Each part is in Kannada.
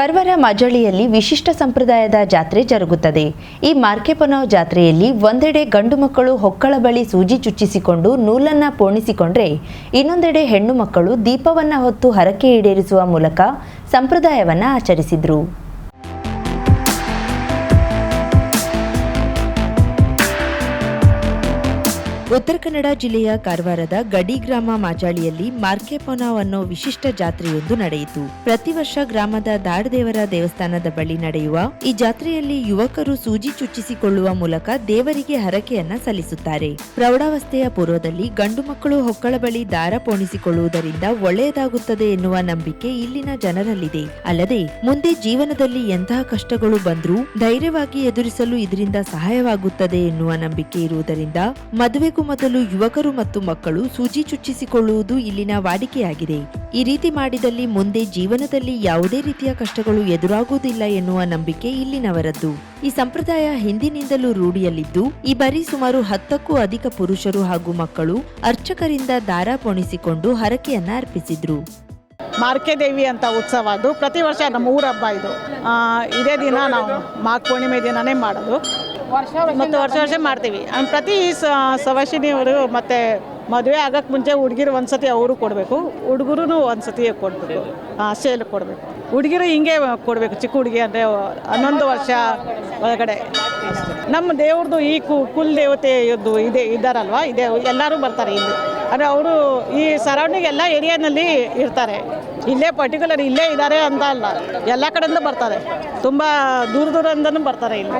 ಕರ್ವರ ಮಜಳಿಯಲ್ಲಿ ವಿಶಿಷ್ಟ ಸಂಪ್ರದಾಯದ ಜಾತ್ರೆ ಜರುಗುತ್ತದೆ. ಈ ಮಾರ್ಕೆಪೊನವ್ ಜಾತ್ರೆಯಲ್ಲಿ ಒಂದೆಡೆ ಗಂಡು ಮಕ್ಕಳು ಹೊಕ್ಕಳ ಬಳಿ ಸೂಜಿ ಚುಚ್ಚಿಸಿಕೊಂಡು ನೂಲನ್ನ ಪೋಣಿಸಿಕೊಂಡ್ರೆ ಇನ್ನೊಂದೆಡೆ ಹೆಣ್ಣು ಮಕ್ಕಳು ದೀಪವನ್ನು ಹೊತ್ತು ಹರಕೆ ಈಡೇರಿಸುವ ಮೂಲಕ ಸಂಪ್ರದಾಯವನ್ನ ಆಚರಿಸಿದ್ರು. ಉತ್ತರ ಕನ್ನಡ ಜಿಲ್ಲೆಯ ಕಾರವಾರದ ಗಡಿ ಗ್ರಾಮ ಮಾಜಾಳಿಯಲ್ಲಿ ಮಾರ್ಕೆಪೊನಾವ್ ಅನ್ನೋ ವಿಶಿಷ್ಟ ಜಾತ್ರೆಯೊಂದು ನಡೆಯಿತು. ಪ್ರತಿ ವರ್ಷ ಗ್ರಾಮದ ದಾಡದೇವರ ದೇವಸ್ಥಾನದ ಬಳಿ ನಡೆಯುವ ಈ ಜಾತ್ರೆಯಲ್ಲಿ ಯುವಕರು ಸೂಜಿ ಚುಚ್ಚಿಸಿಕೊಳ್ಳುವ ಮೂಲಕ ದೇವರಿಗೆ ಹರಕೆಯನ್ನ ಸಲ್ಲಿಸುತ್ತಾರೆ. ಪ್ರೌಢಾವಸ್ಥೆಯ ಪೂರ್ವದಲ್ಲಿ ಗಂಡು ಮಕ್ಕಳು ಹೊಕ್ಕಳ ಬಳಿ ದಾರ ಪೋಣಿಸಿಕೊಳ್ಳುವುದರಿಂದ ಒಳ್ಳೆಯದಾಗುತ್ತದೆ ಎನ್ನುವ ನಂಬಿಕೆ ಇಲ್ಲಿನ ಜನರಲ್ಲಿದೆ. ಅಲ್ಲದೆ ಮುಂದೆ ಜೀವನದಲ್ಲಿ ಎಂತಹ ಕಷ್ಟಗಳು ಬಂದ್ರೂ ಧೈರ್ಯವಾಗಿ ಎದುರಿಸಲು ಇದರಿಂದ ಸಹಾಯವಾಗುತ್ತದೆ ಎನ್ನುವ ನಂಬಿಕೆ ಇರುವುದರಿಂದ ಮದುವೆಗೂ ಮೊದಲು ಯುವಕರು ಮತ್ತು ಮಕ್ಕಳು ಸೂಜಿ ಚುಚ್ಚಿಸಿಕೊಳ್ಳುವುದು ಇಲ್ಲಿನ ವಾಡಿಕೆಯಾಗಿದೆ. ಈ ರೀತಿ ಮಾಡಿದಲ್ಲಿ ಮುಂದೆ ಜೀವನದಲ್ಲಿ ಯಾವುದೇ ರೀತಿಯ ಕಷ್ಟಗಳು ಎದುರಾಗುವುದಿಲ್ಲ ಎನ್ನುವ ನಂಬಿಕೆ ಇಲ್ಲಿನವರದ್ದು. ಈ ಸಂಪ್ರದಾಯ ಹಿಂದಿನಿಂದಲೂ ರೂಢಿಯಲ್ಲಿದ್ದು, ಈ ಬಾರಿ ಸುಮಾರು ಹತ್ತಕ್ಕೂ ಅಧಿಕ ಪುರುಷರು ಹಾಗೂ ಮಕ್ಕಳು ಅರ್ಚಕರಿಂದ ದಾರ ಪೋಣಿಸಿಕೊಂಡು ಹರಕೆಯನ್ನ ಅರ್ಪಿಸಿದ್ರು. ಮಾರ್ಕೆ ದೇವಿ ಅಂತ ಉತ್ಸವ ಅದು. ಪ್ರತಿ ವರ್ಷ ನಮ್ಮ ಊರ ಹಬ್ಬ ಇದು ಇದೇ ದಿನ ನಾವು ಮಾಘ ಪೂರ್ಣಿಮೆ ದಿನನೇ ಮಾಡೋದು. ಮತ್ತು ವರ್ಷ ವರ್ಷ ಮಾಡ್ತೀವಿ. ಪ್ರತಿ ಸವಾಶಿನಿ ಅವರು ಮತ್ತು ಮದುವೆ ಆಗಕ್ಕೆ ಮುಂಚೆ ಹುಡುಗಿರು ಒಂದ್ಸತಿ ಅವರು ಕೊಡಬೇಕು. ಹುಡುಗರು ಒಂದ್ಸತಿ ಕೊಡಬೇಕು. ಸೇಲ್ ಕೊಡಬೇಕು. ಹುಡುಗಿರು ಹಿಂಗೆ ಕೊಡಬೇಕು. ಚಿಕ್ಕ ಹುಡುಗಿ ಅಂದರೆ ಹನ್ನೊಂದು ವರ್ಷ ಒಳಗಡೆ. ನಮ್ಮ ದೇವ್ರದ್ದು ಈ ಕುಲ್ ದೇವತೆಯದ್ದು ಇದೆ, ಇದ್ದಾರಲ್ವ? ಇದೆ, ಎಲ್ಲರೂ ಬರ್ತಾರೆ ಇಲ್ಲಿ. ಅಂದರೆ ಅವರು ಈ ಸರೌಂಡಿಂಗ್ ಎಲ್ಲ ಏರಿಯಾನಲ್ಲಿ ಇರ್ತಾರೆ. ಇಲ್ಲೇ ಪರ್ಟಿಕ್ಯುಲರ್ ಇಲ್ಲೇ ಇದ್ದಾರೆ ಅಂತ ಅಲ್ಲ. ಎಲ್ಲ ಕಡೆಯಿಂದ ಬರ್ತಾರೆ. ತುಂಬ ದೂರ ದೂರದಿಂದನೂ ಬರ್ತಾರೆ ಇಲ್ಲಿ.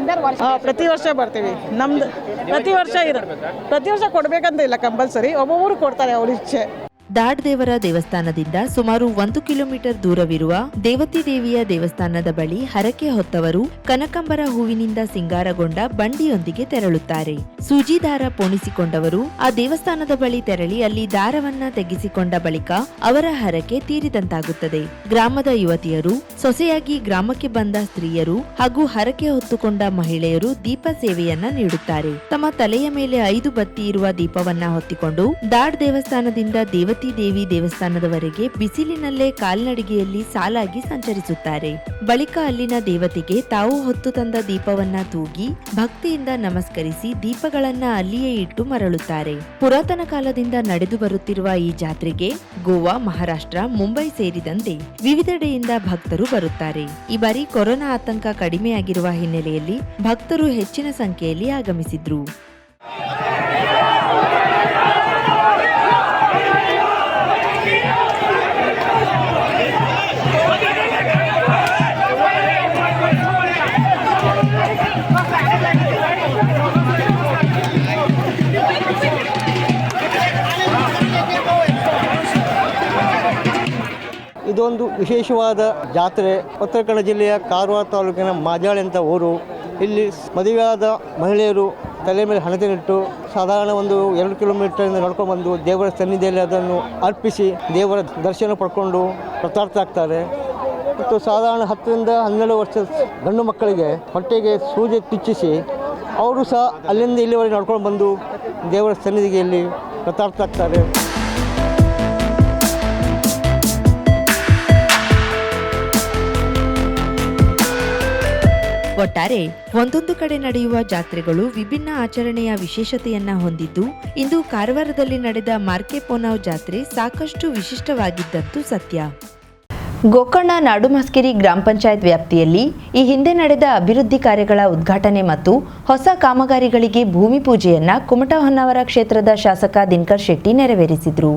ಪ್ರತಿ ವರ್ಷ ಬರ್ತೀವಿ. ನಮ್ದು ಪ್ರತಿ ವರ್ಷ ಇರೋ ಪ್ರತಿ ವರ್ಷ ಕೊಡಬೇಕಂತ ಇಲ್ಲ ಕಂಪಲ್ಸರಿ ಒಬ್ಬೊಬ್ಬರು ಕೊಡ್ತಾರೆ ಅವ್ರ ಇಚ್ಛೆ. ದಾಡ್ ದೇವರ ದೇವಸ್ಥಾನದಿಂದ ಸುಮಾರು ಒಂದು ಕಿಲೋಮೀಟರ್ ದೂರವಿರುವ ದೇವತಿ ದೇವಿಯ ದೇವಸ್ಥಾನದ ಬಳಿ ಹರಕೆ ಹೊತ್ತವರು ಕನಕಂಬರ ಹೂವಿನಿಂದ ಸಿಂಗಾರಗೊಂಡ ಬಂಡಿಯೊಂದಿಗೆ ತೆರಳುತ್ತಾರೆ. ಸೂಜಿ ದಾರ ಪೋಣಿಸಿಕೊಂಡವರು ಆ ದೇವಸ್ಥಾನದ ಬಳಿ ತೆರಳಿ ಅಲ್ಲಿ ದಾರವನ್ನ ತೆಗೆಸಿಕೊಂಡ ಬಳಿಕ ಅವರ ಹರಕೆ ತೀರಿದಂತಾಗುತ್ತದೆ. ಗ್ರಾಮದ ಯುವತಿಯರು, ಸೊಸೆಯಾಗಿ ಗ್ರಾಮಕ್ಕೆ ಬಂದ ಸ್ತ್ರೀಯರು ಹಾಗೂ ಹರಕೆ ಹೊತ್ತುಕೊಂಡ ಮಹಿಳೆಯರು ದೀಪ ಸೇವೆಯನ್ನ ನೀಡುತ್ತಾರೆ. ತಮ್ಮ ತಲೆಯ ಮೇಲೆ ಐದು ಬತ್ತಿ ಇರುವ ದೀಪವನ್ನ ಹೊತ್ತಿಕೊಂಡು ದಾಡ್ ದೇವಸ್ಥಾನದಿಂದ ದೇವತಿ ದೇವಿ ದೇವಸ್ಥಾನದವರೆಗೆ ಬಿಸಿಲಿನಲ್ಲೇ ಕಾಲ್ನಡಿಗೆಯಲ್ಲಿ ಸಾಲಾಗಿ ಸಂಚರಿಸುತ್ತಾರೆ. ಬಳಿಕ ಅಲ್ಲಿನ ದೇವತೆಗೆ ತಾವು ಹೊತ್ತು ತಂದ ದೀಪವನ್ನ ತೂಗಿ ಭಕ್ತಿಯಿಂದ ನಮಸ್ಕರಿಸಿ ದೀಪಗಳನ್ನ ಅಲ್ಲಿಯೇ ಇಟ್ಟು ಮರಳುತ್ತಾರೆ. ಪುರಾತನ ಕಾಲದಿಂದ ನಡೆದು ಬರುತ್ತಿರುವ ಈ ಜಾತ್ರೆಗೆ ಗೋವಾ, ಮಹಾರಾಷ್ಟ್ರ, ಮುಂಬೈ ಸೇರಿದಂತೆ ವಿವಿಧೆಡೆಯಿಂದ ಭಕ್ತರು ಬರುತ್ತಾರೆ. ಈ ಬಾರಿ ಕೊರೋನಾ ಆತಂಕ ಕಡಿಮೆಯಾಗಿರುವ ಹಿನ್ನೆಲೆಯಲ್ಲಿ ಭಕ್ತರು ಹೆಚ್ಚಿನ ಸಂಖ್ಯೆಯಲ್ಲಿ ಆಗಮಿಸಿದ್ರು. ಇದೊಂದು ವಿಶೇಷವಾದ ಜಾತ್ರೆ ಉತ್ತರ ಕನ್ನಡ ಜಿಲ್ಲೆಯ ಕಾರವಾರ ತಾಲೂಕಿನ ಮಾಜಾಳಿ ಅಂತ ಊರು. ಇಲ್ಲಿ ಮದುವೆಯಾದ ಮಹಿಳೆಯರು ತಲೆ ಮೇಲೆ ಹಣತೆನಿಟ್ಟು ಸಾಧಾರಣ ಒಂದು ಎರಡು ಕಿಲೋಮೀಟರಿಂದ ನಡ್ಕೊಂಡ್ಬಂದು ದೇವರ ಸನ್ನಿಧಿಯಲ್ಲಿ ಅದನ್ನು ಅರ್ಪಿಸಿ ದೇವರ ದರ್ಶನ ಪಡ್ಕೊಂಡು ಪ್ರತಾರ್ಥ ಆಗ್ತಾರೆ. ಮತ್ತು ಸಾಧಾರಣ ಹತ್ತರಿಂದ ಹನ್ನೆರಡು ವರ್ಷ ಗಂಡು ಮಕ್ಕಳಿಗೆ ಹೊಟ್ಟೆಗೆ ಸೂಜಿ ಕಿಚ್ಚಿಸಿ ಅವರು ಸಹ ಅಲ್ಲಿಂದ ಇಲ್ಲಿವರೆಗೆ ನಡ್ಕೊಂಡು ಬಂದು ದೇವರ ಸನ್ನಿಧಿಯಲ್ಲಿ ಪ್ರತಾರ್ಥ ಆಗ್ತಾರೆ. ಒಟ್ಟಾರೆ ಒಂದೊಂದು ಕಡೆ ನಡೆಯುವ ಜಾತ್ರೆಗಳು ವಿಭಿನ್ನ ಆಚರಣೆಯ ವಿಶೇಷತೆಯನ್ನ ಹೊಂದಿದ್ದು, ಇಂದು ಕಾರವಾರದಲ್ಲಿ ನಡೆದ ಮಾರ್ಕೆಪೊನಾವ್ ಜಾತ್ರೆ ಸಾಕಷ್ಟು ವಿಶಿಷ್ಟವಾಗಿದ್ದದ್ದು ಸತ್ಯ. ಗೋಕರ್ಣ ನಾಡುಮಸ್ಕಿರಿ ಗ್ರಾಮ ಪಂಚಾಯತ್ ವ್ಯಾಪ್ತಿಯಲ್ಲಿ ಈ ಹಿಂದೆ ನಡೆದ ಅಭಿವೃದ್ಧಿ ಕಾರ್ಯಗಳ ಉದ್ಘಾಟನೆ ಮತ್ತು ಹೊಸ ಕಾಮಗಾರಿಗಳಿಗೆ ಭೂಮಿ ಪೂಜೆಯನ್ನ ಕುಮಟ ಹೊನ್ನಾವರ ಕ್ಷೇತ್ರದ ಶಾಸಕ ದಿನಕರ್ ಶೆಟ್ಟಿ ನೆರವೇರಿಸಿದ್ರು.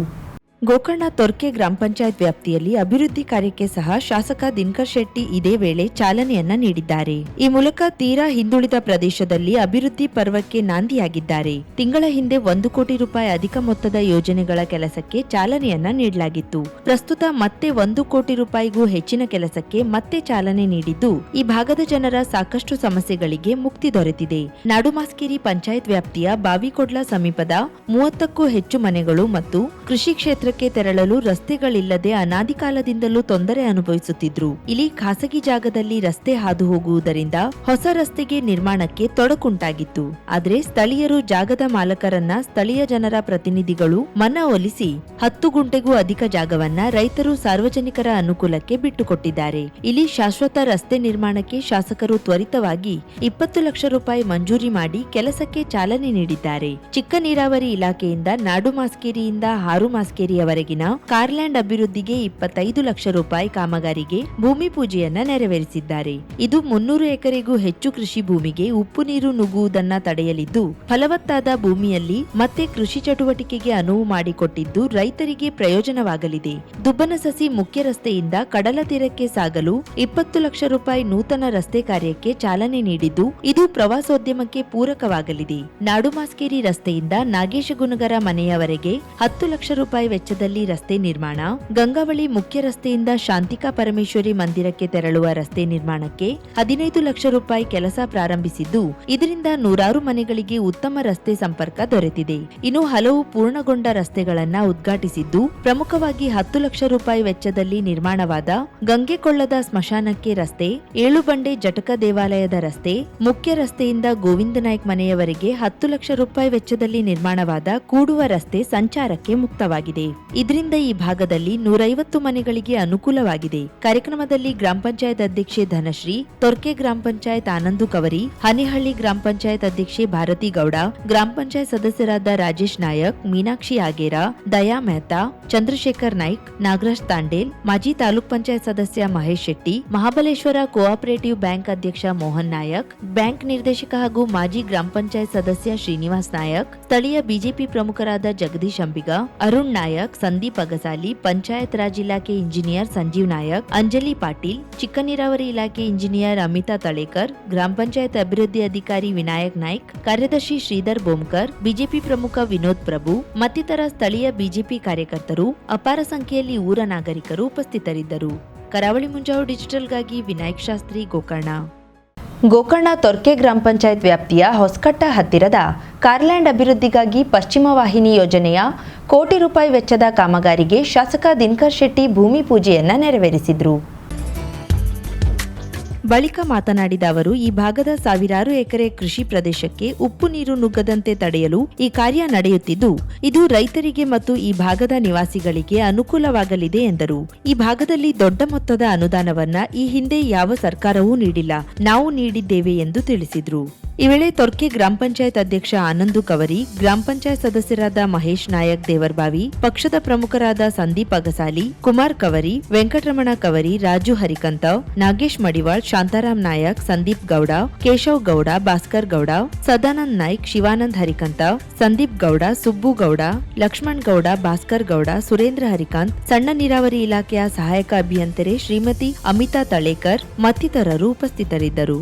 ಗೋಕರ್ಣ ತೊರ್ಕೆ ಗ್ರಾಮ ಪಂಚಾಯತ್ ವ್ಯಾಪ್ತಿಯಲ್ಲಿ ಅಭಿವೃದ್ಧಿ ಕಾರ್ಯಕ್ಕೆ ಸಹ ಶಾಸಕ ದಿನಕರ್ ಶೆಟ್ಟಿ ಇದೇ ವೇಳೆ ಚಾಲನೆಯನ್ನ ನೀಡಿದ್ದಾರೆ. ಈ ಮೂಲಕ ತೀರಾ ಹಿಂದುಳಿದ ಪ್ರದೇಶದಲ್ಲಿ ಅಭಿವೃದ್ಧಿ ಪರ್ವಕ್ಕೆ ನಾಂದಿಯಾಗಿದ್ದಾರೆ. ತಿಂಗಳ ಹಿಂದೆ ಒಂದು ಕೋಟಿ ರೂಪಾಯಿ ಅಧಿಕ ಮೊತ್ತದ ಯೋಜನೆಗಳ ಕೆಲಸಕ್ಕೆ ಚಾಲನೆಯನ್ನ ನೀಡಲಾಗಿತ್ತು. ಪ್ರಸ್ತುತ ಮತ್ತೆ ಒಂದು ಕೋಟಿ ರೂಪಾಯಿಗೂ ಹೆಚ್ಚಿನ ಕೆಲಸಕ್ಕೆ ಮತ್ತೆ ಚಾಲನೆ ನೀಡಿದ್ದು, ಈ ಭಾಗದ ಜನರ ಸಾಕಷ್ಟು ಸಮಸ್ಯೆಗಳಿಗೆ ಮುಕ್ತಿ ದೊರೆತಿದೆ. ನಾಡುಮಾಸ್ಕೇರಿ ಪಂಚಾಯತ್ ವ್ಯಾಪ್ತಿಯ ಬಾವಿಕೊಡ್ಲ ಸಮೀಪದ ಮೂವತ್ತಕ್ಕೂ ಹೆಚ್ಚು ಮನೆಗಳು ಮತ್ತು ಕೃಷಿ ಕ್ಷೇತ್ರಕ್ಕೆ ಮಂದಿರಕ್ಕೆ ತೆರಳಲು ರಸ್ತೆಗಳಿಲ್ಲದೆ ಅನಾದಿ ಕಾಲದಿಂದಲೂ ತೊಂದರೆ ಅನುಭವಿಸುತ್ತಿದ್ರು. ಇಲ್ಲಿ ಖಾಸಗಿ ಜಾಗದಲ್ಲಿ ರಸ್ತೆ ಹಾದು ಹೋಗುವುದರಿಂದ ಹೊಸ ರಸ್ತೆಗೆ ನಿರ್ಮಾಣಕ್ಕೆ ತೊಡಕುಂಟಾಗಿತ್ತು. ಆದರೆ ಸ್ಥಳೀಯರು ಜಾಗದ ಮಾಲಕರನ್ನ ಸ್ಥಳೀಯ ಜನರ ಪ್ರತಿನಿಧಿಗಳು ಮನವೊಲಿಸಿ ಹತ್ತು ಗುಂಟೆಗೂ ಅಧಿಕ ಜಾಗವನ್ನ ರೈತರು ಸಾರ್ವಜನಿಕರ ಅನುಕೂಲಕ್ಕೆ ಬಿಟ್ಟುಕೊಟ್ಟಿದ್ದಾರೆ. ಇಲ್ಲಿ ಶಾಶ್ವತ ರಸ್ತೆ ನಿರ್ಮಾಣಕ್ಕೆ ಶಾಸಕರು ತ್ವರಿತವಾಗಿ ಇಪ್ಪತ್ತು ಲಕ್ಷ ರೂಪಾಯಿ ಮಂಜೂರಿ ಮಾಡಿ ಕೆಲಸಕ್ಕೆ ಚಾಲನೆ ನೀಡಿದ್ದಾರೆ. ಚಿಕ್ಕ ನೀರಾವರಿ ಇಲಾಖೆಯಿಂದ ನಾಡು ಮಾಸ್ಕೇರಿಯಿಂದ ಹಾರು ಮಾಸ್ಕೇರಿಯವರೆಗಿನ ಕಾರ್ಲ್ಯಾಂಡ್ ಅಭಿವೃದ್ಧಿಗೆ ಇಪ್ಪತ್ತೈದು ಲಕ್ಷ ರೂಪಾಯಿ ಕಾಮಗಾರಿಗೆ ಭೂಮಿ ಪೂಜೆಯನ್ನ ನೆರವೇರಿಸಿದ್ದಾರೆ. ಇದು ಮುನ್ನೂರು ಎಕರೆಗೂ ಹೆಚ್ಚು ಕೃಷಿ ಭೂಮಿಗೆ ಉಪ್ಪು ನೀರು ನುಗ್ಗುವುದನ್ನ ತಡೆಯಲಿದ್ದು, ಫಲವತ್ತಾದ ಭೂಮಿಯಲ್ಲಿ ಮತ್ತೆ ಕೃಷಿ ಚಟುವಟಿಕೆಗೆ ಅನುವು ಮಾಡಿಕೊಟ್ಟಿದ್ದು ರೈತರಿಗೆ ಪ್ರಯೋಜನವಾಗಲಿದೆ. ದುಬ್ಬನ ಸಸಿ ಮುಖ್ಯ ರಸ್ತೆಯಿಂದ ಕಡಲ ತೀರಕ್ಕೆ ಸಾಗಲು ಇಪ್ಪತ್ತು ಲಕ್ಷ ರೂಪಾಯಿ ನೂತನ ರಸ್ತೆ ಕಾರ್ಯಕ್ಕೆ ಚಾಲನೆ ನೀಡಿದ್ದು, ಇದು ಪ್ರವಾಸೋದ್ಯಮಕ್ಕೆ ಪೂರಕವಾಗಲಿದೆ. ನಾಡುಮಾಸ್ಕೇರಿ ರಸ್ತೆಯಿಂದ ನಾಗೇಶಗುನಗರ ಮನೆಯವರೆಗೆ ಹತ್ತು ಲಕ್ಷ ರೂಪಾಯಿ ವೆಚ್ಚದಲ್ಲಿ ರಸ್ತೆ ನಿರ್ಮಾಣ, ಗಂಗಾವಳಿ ಮುಖ್ಯ ರಸ್ತೆಯಿಂದ ಶಾಂತಿಕಾ ಪರಮೇಶ್ವರಿ ಮಂದಿರಕ್ಕೆ ತೆರಳುವ ರಸ್ತೆ ನಿರ್ಮಾಣಕ್ಕೆ ಹದಿನೈದು ಲಕ್ಷ ರೂಪಾಯಿ ಕೆಲಸ ಪ್ರಾರಂಭಿಸಿದ್ದು, ಇದರಿಂದ ನೂರಾರು ಮನೆಗಳಿಗೆ ಉತ್ತಮ ರಸ್ತೆ ಸಂಪರ್ಕ ದೊರೆತಿದೆ. ಇನ್ನು ಹಲವು ಪೂರ್ಣಗೊಂಡ ರಸ್ತೆಗಳನ್ನ ಉದ್ಘಾಟಿಸಿದ್ದು, ಪ್ರಮುಖವಾಗಿ ಹತ್ತು ಲಕ್ಷ ರೂಪಾಯಿ ವೆಚ್ಚದಲ್ಲಿ ನಿರ್ಮಾಣವಾದ ಗಂಗೆಕೊಳ್ಳದ ಸ್ಮಶಾನಕ್ಕೆ ರಸ್ತೆ, ಏಳು ಬಂಡೆ ಜಟಕ ದೇವಾಲಯದ ರಸ್ತೆ, ಮುಖ್ಯ ರಸ್ತೆಯಿಂದ ಗೋವಿಂದ ನಾಯ್ಕ ಮನೆಯವರೆಗೆ ಹತ್ತು ಲಕ್ಷ ರೂಪಾಯಿ ವೆಚ್ಚದಲ್ಲಿ ನಿರ್ಮಾಣವಾದ ಕೂಡುವ ರಸ್ತೆ ಸಂಚಾರಕ್ಕೆ ಮುಕ್ತವಾಗಿದೆ. ಇದರಿಂದ ಈ ಭಾಗದಲ್ಲಿ ನೂರೈವತ್ತು ಮನೆಗಳಿಗೆ ಅನುಕೂಲವಾಗಿದೆ. ಕಾರ್ಯಕ್ರಮದಲ್ಲಿ ಗ್ರಾಮ ಪಂಚಾಯತ್ ಅಧ್ಯಕ್ಷೆ ಧನಶ್ರೀ, ತೊರ್ಕೆ ಗ್ರಾಮ ಪಂಚಾಯತ್ ಆನಂದು ಕವರಿ, ಹನಿಹಳ್ಳಿ ಗ್ರಾಮ ಪಂಚಾಯತ್ ಅಧ್ಯಕ್ಷೆ ಭಾರತಿ ಗೌಡ, ಗ್ರಾಮ ಪಂಚಾಯತ್ ಸದಸ್ಯರಾದ ರಾಜೇಶ್ ನಾಯಕ್, ಮೀನಾಕ್ಷಿ ಆಗೇರ ದಯಾ ಮೆಹ್ತಾ, ಚಂದ್ರಶೇಖರ್ ನಾಯ್ಕ್, ನಾಗರಾಜ್ ತಾಂಡೇಲ್, ಮಾಜಿ ತಾಲೂಕ್ ಪಂಚಾಯತ್ ಸದಸ್ಯ ಮಹೇಶ್ ಶೆಟ್ಟಿ, ಮಹಾಬಲೇಶ್ವರ ಕೋಆಪರೇಟಿವ್ ಬ್ಯಾಂಕ್ ಅಧ್ಯಕ್ಷ ಮೋಹನ್ ನಾಯಕ್, ಬ್ಯಾಂಕ್ ನಿರ್ದೇಶಕ ಹಾಗೂ ಮಾಜಿ ಗ್ರಾಮ ಪಂಚಾಯತ್ ಸದಸ್ಯ ಶ್ರೀನಿವಾಸ್ ನಾಯಕ್, ಸ್ಥಳೀಯ ಬಿಜೆಪಿ ಪ್ರಮುಖರಾದ ಜಗದೀಶ್ ಅಂಬಿಗ, ಅರುಣ್ ನಾಯಕ್ ಸಂದೀಪ್ ಅಗಸಾಲಿ, ಪಂಚಾಯತ್ ರಾಜ್ ಇಲಾಖೆ ಇಂಜಿನಿಯರ್ ಸಂಜೀವ್ ನಾಯಕ್, ಅಂಜಲಿ ಪಾಟೀಲ್, ಚಿಕ್ಕ ನೀರಾವರಿ ಇಲಾಖೆ ಇಂಜಿನಿಯರ್ ಅಮಿತಾ ತಳೇಕರ್, ಗ್ರಾಮ ಪಂಚಾಯತ್ ಅಭಿವೃದ್ಧಿ ಅಧಿಕಾರಿ ವಿನಾಯಕ್ ನಾಯ್ಕ್, ಕಾರ್ಯದರ್ಶಿ ಶ್ರೀಧರ್ ಬೋಮ್ಕರ್, ಬಿಜೆಪಿ ಪ್ರಮುಖ ವಿನೋದ್ ಪ್ರಭು, ಮತ್ತಿತರ ಸ್ಥಳೀಯ ಬಿಜೆಪಿ ಕಾರ್ಯಕರ್ತರು, ಅಪಾರ ಸಂಖ್ಯೆಯಲ್ಲಿ ಊರ ನಾಗರಿಕರು ಉಪಸ್ಥಿತರಿದ್ದರು. ಕರಾವಳಿ ಮುಂಜಾವು ಡಿಜಿಟಲ್ಗಾಗಿ ವಿನಾಯಕ್ ಶಾಸ್ತ್ರಿ ಗೋಕರ್ಣ. ಗೋಕರ್ಣ ತೊರ್ಕೆ ಗ್ರಾಮ ಪಂಚಾಯತ್ ವ್ಯಾಪ್ತಿಯ ಹೊಸಕಟ್ಟ ಹತ್ತಿರದ ಕಾರ್ಲ್ಯಾಂಡ್ ಅಭಿವೃದ್ಧಿಗಾಗಿ ಪಶ್ಚಿಮ ವಾಹಿನಿ ಯೋಜನೆಯ ಕೋಟಿ ರೂಪಾಯಿ ವೆಚ್ಚದ ಕಾಮಗಾರಿಗೆ ಶಾಸಕ ದಿನಕರ್ ಶೆಟ್ಟಿ ಭೂಮಿ ಪೂಜೆಯನ್ನ ನೆರವೇರಿಸಿದ್ರು. ಬಳಿಕ ಮಾತನಾಡಿದ ಅವರು, ಈ ಭಾಗದ ಸಾವಿರಾರು ಎಕರೆ ಕೃಷಿ ಪ್ರದೇಶಕ್ಕೆ ಉಪ್ಪು ನೀರು ನುಗ್ಗದಂತೆ ತಡೆಯಲು ಈ ಕಾರ್ಯ ನಡೆಯುತ್ತಿದ್ದು, ಇದು ರೈತರಿಗೆ ಮತ್ತು ಈ ಭಾಗದ ನಿವಾಸಿಗಳಿಗೆ ಅನುಕೂಲವಾಗಲಿದೆ ಎಂದರು. ಈ ಭಾಗದಲ್ಲಿ ದೊಡ್ಡ ಮೊತ್ತದ ಅನುದಾನವನ್ನ ಈ ಹಿಂದೆ ಯಾವ ಸರ್ಕಾರವೂ ನೀಡಿಲ್ಲ, ನಾವು ನೀಡಿದ್ದೇವೆ ಎಂದು ತಿಳಿಸಿದ್ರು. ಈ ವೇಳೆ ತೊರ್ಕೆ ಗ್ರಾಮ ಪಂಚಾಯತ್ ಅಧ್ಯಕ್ಷ ಆನಂದು ಕವರಿ, ಗ್ರಾಮ ಪಂಚಾಯತ್ ಸದಸ್ಯರಾದ ಮಹೇಶ್ ನಾಯಕ್ ದೇವರ್ಬಾವಿ, ಪಕ್ಷದ ಪ್ರಮುಖರಾದ ಸಂದೀಪ್ ಅಗಸಾಲಿ, ಕುಮಾರ್ ಕವರಿ, ವೆಂಕಟರಮಣ ಕವರಿ, ರಾಜು ಹರಿಕಂತವ್ ನಾಗೇಶ್ ಮಡಿವಾಳ್, ಶಾಂತಾರಾಮ್ ನಾಯಕ್, ಸಂದೀಪ್ ಗೌಡ, ಕೇಶವ್ ಗೌಡ, ಭಾಸ್ಕರ್ ಗೌಡ, ಸದಾನಂದ್ ನಾಯ್ಕ್, ಶಿವಾನಂದ್ ಹರಿಕಂತವ್ ಸಂದೀಪ್ ಗೌಡ, ಸುಬ್ಬು ಗೌಡ, ಲಕ್ಷ್ಮಣ್ ಗೌಡ, ಭಾಸ್ಕರ್ ಗೌಡ, ಸುರೇಂದ್ರ ಹರಿಕಾಂತ್, ಸಣ್ಣ ನೀರಾವರಿ ಇಲಾಖೆಯ ಸಹಾಯಕ ಅಭಿಯಂತರೆ ಶ್ರೀಮತಿ ಅಮಿತಾ ತಳೇಕರ್ ಮತ್ತಿತರರು ಉಪಸ್ಥಿತರಿದ್ದರು.